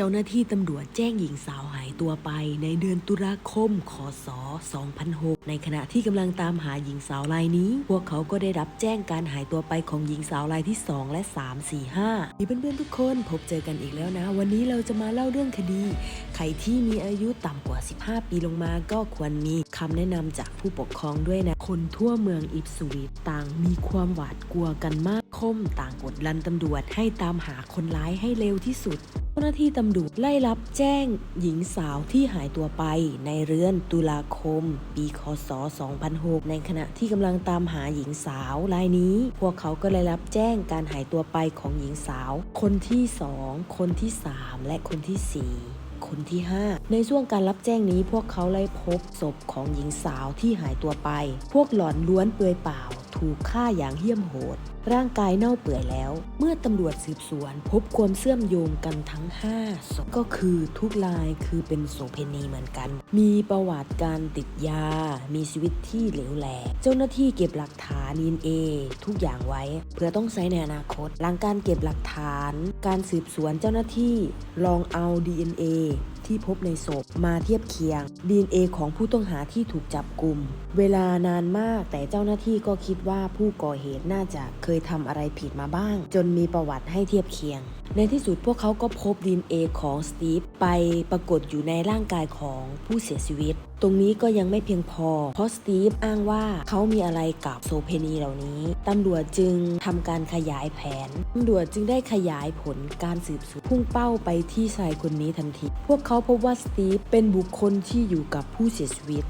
เจ้าหน้าที่ตำรวจแจ้งหญิงสาวหายตัวไป ในเดือนตุลาคมคศ2006 ในขณะที่กำลังตามหาหญิงสาวรายนี้ พวกเขาก็ได้รับแจ้งการหายตัวไปของหญิงสาวรายที่ 2 และ 3 4 5มีเพื่อนๆทุกคนพบเจอกันอีกแล้วนะ วันนี้เราจะมาเล่าเรื่องคดี ใครที่มีอายุต่ำกว่า 15 ปีลงมาก็ควรมีคำแนะนำจากผู้ปกครองด้วยนะ คนทั่วเมืองอิปสวิตต่างมีความหวาดกลัวกันมากคมต่างกดลันตำรวจให้ตามหาคนร้ายให้เร็วที่สุด จ้าหน้าที่ตำรวจไล่รับแจ้งหญิงสาวที่หายตัวไปในเรือนตุลาคม ปีคศ 2006 ในขณะที่กำลังตามหาหญิงสาวรายนี้ พวกเขาก็เลยรับแจ้งการหายตัวไปของหญิงสาว คนที่ 2 คนที่ 3 และคนที่ 4คนที่ 5 ในช่วงการรับแจ้งนี้พวกเขาเลยพบศพของหญิงสาวที่หายตัวไป พวกหลอนล้วนเปลือยเปล่า ถูกฆ่าอย่างเหี้ยมโหด ร่างกายเน่าเปื่อยแล้ว เมื่อตำรวจสืบสวน พบความเชื่อมโยงกันทั้ง5ศพก็คือทุกรายคือเป็นโสเพณีเหมือนกัน มีประวัติการติดยา มีชีวิตที่เหลวแหลกเจ้าหน้าที่เก็บหลักฐาน DNA ทุกอย่างไว้ เพื่อต้องใช้ในอนาคต หลังการเก็บหลักฐาน การสืบสวนเจ้าหน้าที่ลองเอา DNA ที่พบในศพมาเทียบเคียง DNA ของผู้ต้องหาที่ถูกจับกลุ่ม เวลานานมากแต่เจ้าหน้าที่ก็คิดว่าผู้ก่อเหตุน่าจะเคยทำอะไรผิดมาบ้าง จนมีประวัติให้เทียบเคียง ในที่สุดพวกเขาก็พบ DNA ของสตีฟไปปรากฏอยู่ในร่างกายของผู้เสียชีวิต ตรงนี้ก็ยังไม่เพียงพอ เพราะสตีฟอ้างว่าเขามีอะไรกับโซเพนีเหล่านี้ ตำรวจจึงทำการขยายแผน ตำรวจจึงได้ขยายผลการสืบสวนพุ่งเป้าไปที่ชายคนนี้ทันที พวกเขาพบว่าสตีฟเป็นบุคคลที่อยู่กับผู้เสียชีวิต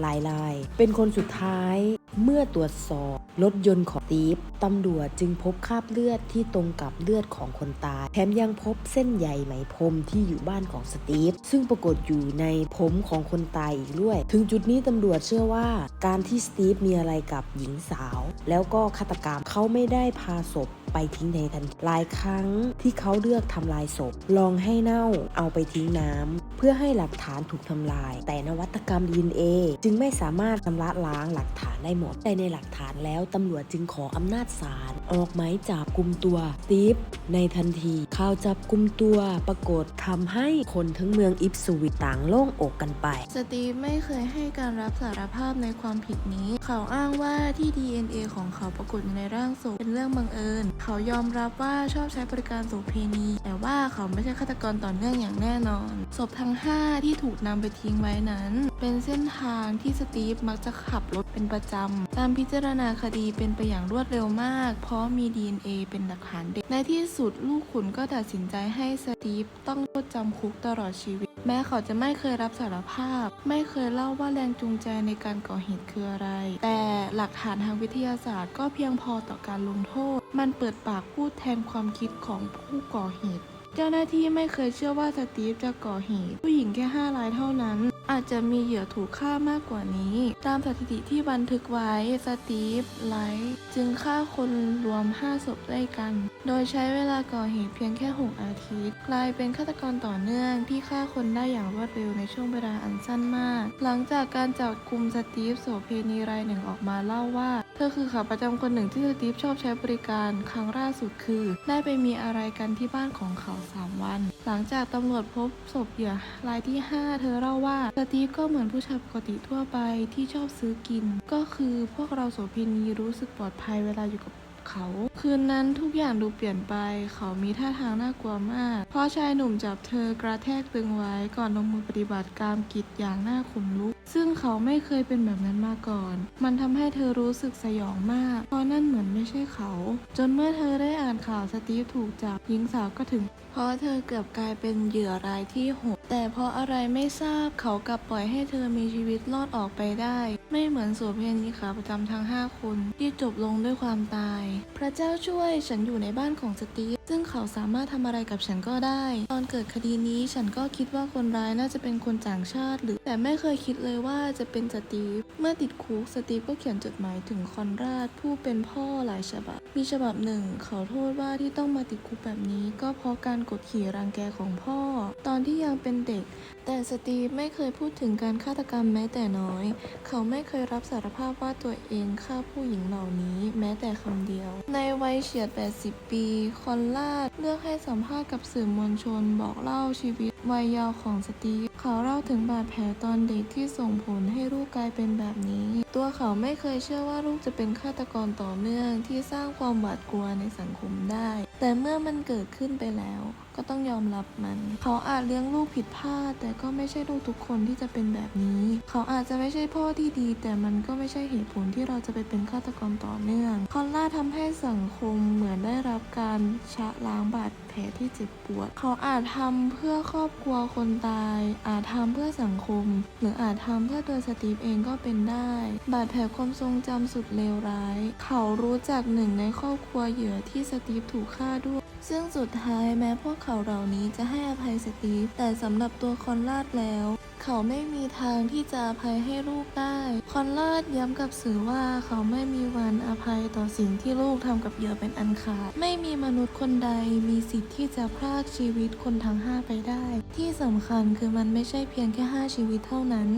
หลายรายเป็นคนสุดท้าย เมื่อตรวจสอบรถยนต์ของสตีฟตำรวจจึงพบคราบเลือดที่ตรงกับเลือดของคนตาย แถมยังพบเส้นใยไหมพรมที่อยู่บ้านของสตีฟซึ่งปรากฏอยู่ในผมของคนตายอีกด้วย ถึงจุดนี้ตำรวจเชื่อว่า การที่สตีฟมีอะไรกับหญิงสาว แล้วก็ฆาตกรรมเขาไม่ได้พาศพ ไปทิ้งในทันทีหลายครั้งที่เขาเลือกทำลายศพ ลองให้เน่าเอาไปทิ้งน้ำ เพื่อให้หลักฐานถูกทำลาย แต่นวัตกรรม DNA จึงไม่สามารถชำระล้างหลักฐานได้หมดแต่ในหลักฐานแล้วตำรวจจึงขออำนาจศาลออกหมายจับกลุ่มตัวสตีฟในทันทีข่าวจับกลุ่มตัวปรากฏทำให้คนทั้งเมืองอิปสวิตต่างโล่งอกกันไป สตีฟไม่เคยให้การรับสารภาพในความผิดนี้ เขาอ้างว่าที่ DNA ของเขาปรากฏในร่างศพเป็นเรื่องบังเอิญเขายอมรับว่าชอบใช้บริการโสเพณี แต่ว่าเขาไม่ใช่ฆาตกรต่อเนื่องอย่างแน่นอน ศพทั้ง 5 ที่ถูกนำไปทิ้งไว้นั้น เป็นเส้นทางที่สตีฟมักจะขับรถเป็นประจำ ตามพิจารณาคดีเป็นไปอย่างรวดเร็วมาก เพราะมี DNA เป็นหลักฐานเด็ก ในที่สุดลูกขุนก็ตัดสินใจให้สตีฟต้องโทษจำคุกตลอดชีวิต แม้เขาจะไม่เคยรับสารภาพ ไม่เคยเล่าว่าแรงจูงใจในการก่อเหตุคืออะไร แต่หลักฐานทางวิทยาศาสตร์ก็เพียงพอต่อการลงโทษ มันเปิดปากพูดแทนความคิดของผู้ก่อเหตุ เจ้าหน้าที่ไม่เคยเชื่อว่าสตีฟจะก่อเหตุ ผู้หญิงแค่5รายเท่านั้น อาจจะมีเหยื่อถูกฆ่ามากกว่านี้ ตามสถิติที่บันทึกไว้ สตีฟ ไลท์จึงฆ่าคนรวม 5 ศพด้วยกัน โดยใช้เวลาก่อเหตุเพียงแค่ 6 อาทิตย์ กลายเป็นฆาตกรต่อเนื่องที่ฆ่าคนได้อย่างรวดเร็วในช่วงเวลาอันสั้นมาก หลังจากการจับกลุ่มสตีฟโสเพณีรายหนึ่งออกมาเล่าว่า เธอคือขาประจำคนหนึ่งที่สตีฟชอบใช้บริการ ครั้งล่าสุดคือ ได้ไปมีอะไรกันที่บ้านของเขา 3 วัน หลังจากตำรวจพบศพเหยื่อรายที่ 5 เธอเล่าว่าตีฟก็เหมือนผู้ชายปกติทั่วไปที่ชอบซื้อกิน ก็คือพวกเราโสเภณีรู้สึกปลอดภัยเวลาอยู่กับ เขา คืนนั้นทุกอย่างดูเปลี่ยนไป เขามีท่าทางน่ากลัวมาก เพราะชายหนุ่มจับเธอกระแทกตึงไว้ก่อนลงมือปฏิบัติการกิจอย่างน่าขนลุก ซึ่งเขาไม่เคยเป็นแบบนั้นมาก่อน มันทำให้เธอรู้สึกสยองมาก เพราะนั่นเหมือนไม่ใช่เขา จนเมื่อเธอได้อ่านข่าวสตีฟถูกจับหญิงสาวก็ถึง เพราะเธอเกือบกลายเป็นเหยื่อรายที่หกแต่เพราะอะไรไม่ทราบเขากลับปล่อยให้เธอมีชีวิตรอดออกไปได้ ไม่เหมือนโสเภณีขาประจำทั้ง 5 คนที่จบลงด้วยความตายพระเจ้าช่วยฉันอยู่ในบ้านของสตีฟ ซึ่งเขาสามารถทำอะไรกับฉันก็ได้ ตอนเกิดคดีนี้ฉันก็คิดว่าคนร้ายน่าจะเป็นคนต่างชาติ หรือแต่ไม่เคยคิดเลยว่าจะเป็นสตีฟ เมื่อติดคุกสตีฟก็เขียนจดหมายถึงคอนราดผู้เป็นพ่อหลายฉบับ มีฉบับหนึ่ง เขาโทษว่าที่ต้องมาติดคุกแบบนี้ ก็เพราะการกดขี่รังแกของพ่อ ตอนที่ยังเป็นเด็ก แต่สตีฟไม่เคยพูดถึงการฆาตกรรมแม้แต่น้อย เขาไม่เคยรับสารภาพว่าตัวเองฆ่าผู้หญิงเหล่านี้ แม้แต่คำเดียว ในวัยเฉียด 80 ปี คอนลราช เลือกให้สัมภาษณ์กับสื่อมวลชน บอกเล่าชีวิตวัยเยาว์ของสตีฟเขาเล่าถึงบาดแผลตอนเด็กที่ส่งผลให้ลูกกลายเป็นแบบนี้ ตัวเขาไม่เคยเชื่อว่าลูกจะเป็นฆาตกรต่อเนื่องที่สร้างความหวาดกลัวในสังคมได้ แต่เมื่อมันเกิดขึ้นไปแล้วก็ต้องยอมรับมัน เขาอาจเลี้ยงลูกผิดพลาด แต่ก็ไม่ใช่ลูกทุกคนที่จะเป็นแบบนี้ เขาอาจจะไม่ใช่พ่อที่ดี แต่มันก็ไม่ใช่เหตุผลที่เราจะไปเป็นฆาตกรต่อเนื่องคอนล่าทำให้สังคมเหมือนได้รับการชะล้างบาดแผลที่เจ็บปวด เขาอาจทำเพื่อครอบครัวคนตาย อาจทำเพื่อสังคม หรืออาจทำเพื่อตัวสตีฟเองก็เป็นได้ บาดแผลความทรงจำสุดเลวร้าย เขารู้จักหนึ่งในครอบครัวเหยื่อที่สตีฟถูกฆ่าด้วย ซึ่งสุดท้ายแม้พวกเขาเหล่านี้จะให้อภัยสตีฟแต่สำหรับตัวคอนราดแล้ว เขาไม่มีทางที่จะอภัยให้ลูกได้ คอนราดย้ำกับสื่อว่าเขาไม่มีวันอภัยต่อสิ่งที่ลูกทำกับเหยื่อเป็นอันขาด ไม่มีมนุษย์คนใดมีสิทธิ์ที่จะพรากชีวิตคนทั้งห้าไปได้ ที่สำคัญคือมันไม่ใช่เพียงแค่ห้าชีวิตเท่านั้น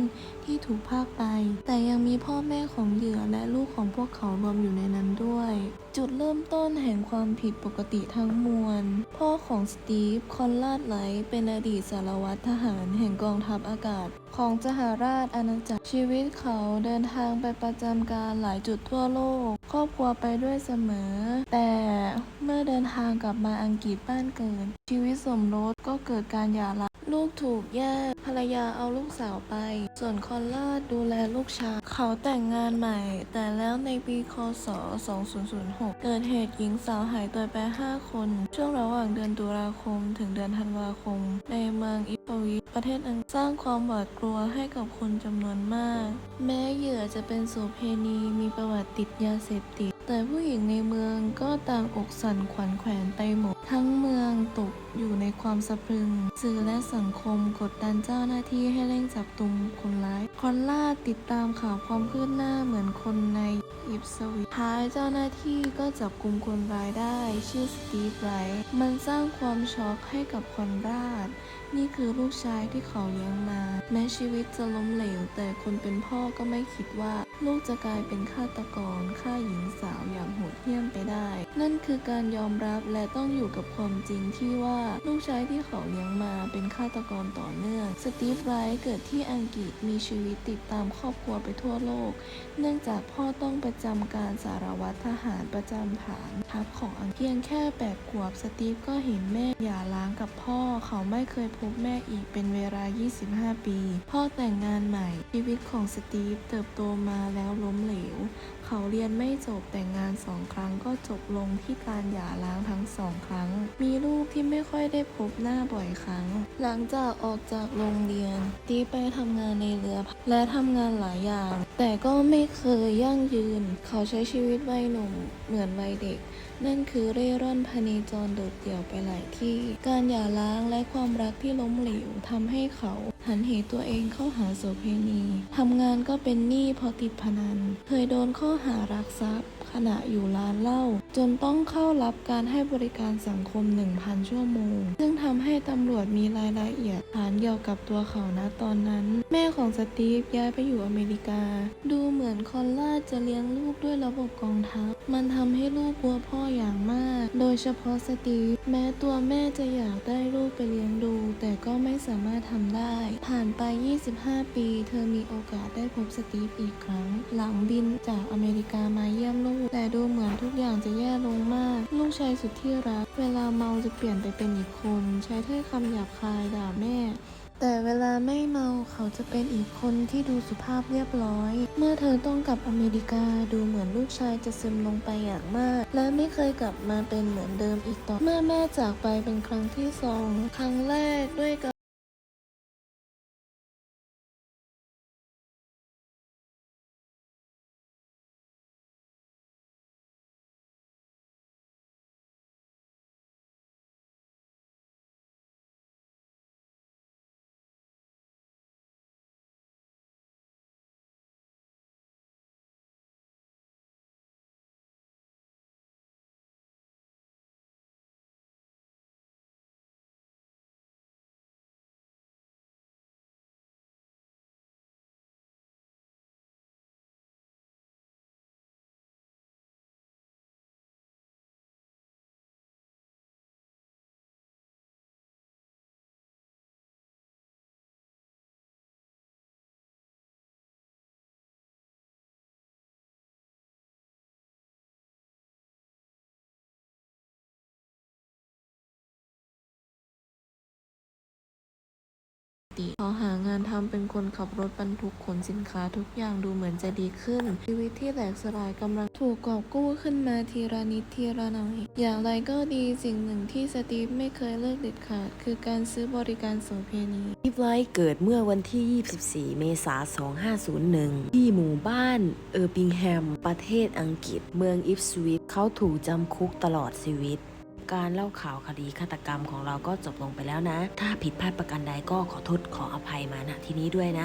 ที่ถูกพากไป แต่ยังมีพ่อแม่ของเหยื่อและลูกของพวกเขารวมอยู่ในนั้นด้วย จุดเริ่มต้นแห่งความผิดปกติทั้งมวล พ่อของสตีฟ คอนลาดไลท์เป็นอดีตสารวัตรทหารแห่งกองทัพอากาศ ของสหราชอาณาจักรชีวิตเขาเดินทางไปประจำการหลายจุดทั่วโลก ครอบครัวไปด้วยเสมอ แต่เมื่อเดินทางกลับมาอังกฤษบ้านเกิด ชีวิตสมรสก็เกิดการหย่าร้างลูกถูกแยกภรรยาเอาลูกสาวไป ส่วนคอนลาดดูแลลูกชายเขาแต่งงานใหม่ แต่แล้วในปีคศ 2006 เกิดเหตุหญิงสาวหายตัวไป 5 คน ช่วงระหว่างเดือนตุลาคมถึงเดือนธันวาคม ในเมืองอิปวิประเทศอังกฤษสร้างความหวาดกลัวให้กับคนจำนวนมาก แม้เหยื่อจะเป็นโสเพณีมีประวัติติดยาเสพติด แต่ผู้หญิงในเมืองก็ต่างอกสั่นขวัญแขวนไปหมดทั้งเมืองตก อยู่ในความสะพรึง สื่อและสังคมกดดันเจ้าหน้าที่ให้เร่งจับตุมคนร้าย คอนล่าติดตามข่าวความคืบหน้าเหมือนคนในอิปสวิชท้ายเจ้าหน้าที่ก็จับกลุ่มคนร้ายได้ ชื่อสตีฟไรท์มันสร้างความช็อกให้กับคอนราดนี่คือลูกชายที่เขาเลี้ยงมา แม้ชีวิตจะล้มเหลว แต่คนเป็นพ่อก็ไม่คิดว่า ลูกจะกลายเป็นฆาตกรฆ่าหญิงสาวอย่างโหดเหี้ยมไปได้ นั่นคือการยอมรับและต้องอยู่กับความจริงที่ว่าลูกชายที่เขาเลี้ยงมาเป็นฆาตกรต่อเนื่อง สตีฟไรท์เกิดที่อังกฤษมีชีวิตติดตามครอบครัวไปทั่วโลก เนื่องจากพ่อต้องประจำการสารวัตรทหารประจำฐานทัพของอังกฤษเพียงแค่แปดขวบสตีฟก็เห็นแม่หย่าร้างกับพ่อ เขาไม่เคยพบแม่อีกเป็นเวลา 25 ปี พ่อแต่งงานใหม่ ชีวิตของสตีฟเติบโตมาแล้วล้มเหลว เขาเรียนไม่จบแต่งงานสองครั้งก็จบลงที่การหย่าร้างทั้งสองครั้ง มีลูกที่ไม่ค่อยได้พบหน้าบ่อยครั้ง หลังจากออกจากโรงเรียนตีไปทำงานในเรือ และทำงานหลายอย่าง แต่ก็ไม่เคยยั่งยืน เขาใช้ชีวิตวัยหนุ่มเหมือนวัยเด็ก นั่นคือเร่ร่อนพเนจรโดดเดี่ยวไปหลายที่ การหย่าร้างและความรักที่ล้มเหลวทำให้เขาหันเหตัวเองเข้าหาโสเพณีทำงานก็เป็นหนี้เพราะติดพนัน เคยโดนข้อหารักทรัพย์ ขณะอยู่ร้านเหล้าจนต้องเข้ารับการให้บริการสังคม 1,000 ชั่วโมง ซึ่งทำให้ตำรวจมีรายละเอียดฐานเกี่ยวกับตัวเขานะตอนนั้น แม่ของสตีฟย้ายไปอยู่อเมริกา ดูเหมือนคอนล่าจะเลี้ยงลูกด้วยระบบกองทัพ มันทำให้ลูกกลัวพ่ออย่างมาก โดยเฉพาะสตีฟแม้ตัวแม่จะอยากได้ลูกไปเลี้ยงดู แต่ก็ไม่สามารถทำได้ ผ่านไป 25 ปี เธอมีโอกาสได้พบสตีฟอีกครั้ง หลังบินจากอเมริกามาเยี่ยมลูกแต่ดูเหมือนทุกอย่างจะแย่ลงมาก ลูกชายสุดที่รัก เวลาเมาจะเปลี่ยนไปเป็นอีกคน ใช้ถ้อยคำหยาบคายด่าแม่ แต่เวลาไม่เมาเขาจะเป็นอีกคนที่ดูสุภาพเรียบร้อย เมื่อเธอต้องกลับอเมริกาดูเหมือนลูกชายจะซึมลงไปอย่างมาก และไม่เคยกลับมาเป็นเหมือนเดิมอีกต่อเมื่อแม่จากไปเป็นครั้งที่สองครั้งแรกด้วยกา ติขาหางานทำเป็นคนขับรถบรรทุกขนสินค้าทุกอย่างดูเหมือนจะดีขึ้น ชีวิตที่แหลกสลายกำลังถูกกอบกู้ขึ้นมาทีละนิดทีละหน่อยอย่างไรก็ดีสิ่งหนึ่งที่สตีฟไม่เคยเลิกเด็ดขาด คือการซื้อบริการโสเพณีอีฟไลท์เกิดเมื่อวันที่ 24 เมษายน 2501 ที่หมู่บ้านเออร์ปิงแฮม ประเทศอังกฤษ เมืองอิฟสวิตเขาถูกจำคุกตลอดชีวิต การเล่าข่าวคดีฆาตกรรมของเราก็จบลงไปแล้วนะ ถ้าผิดพลาดประการใดก็ขอโทษขออภัยมาณที่นี้ด้วยนะ